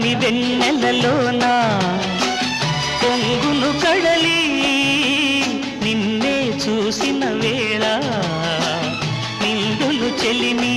పున్నమి వెన్నెలలోన పొంగును కడలి నిన్నే చూసిన వేళ నిండులు చెలిమి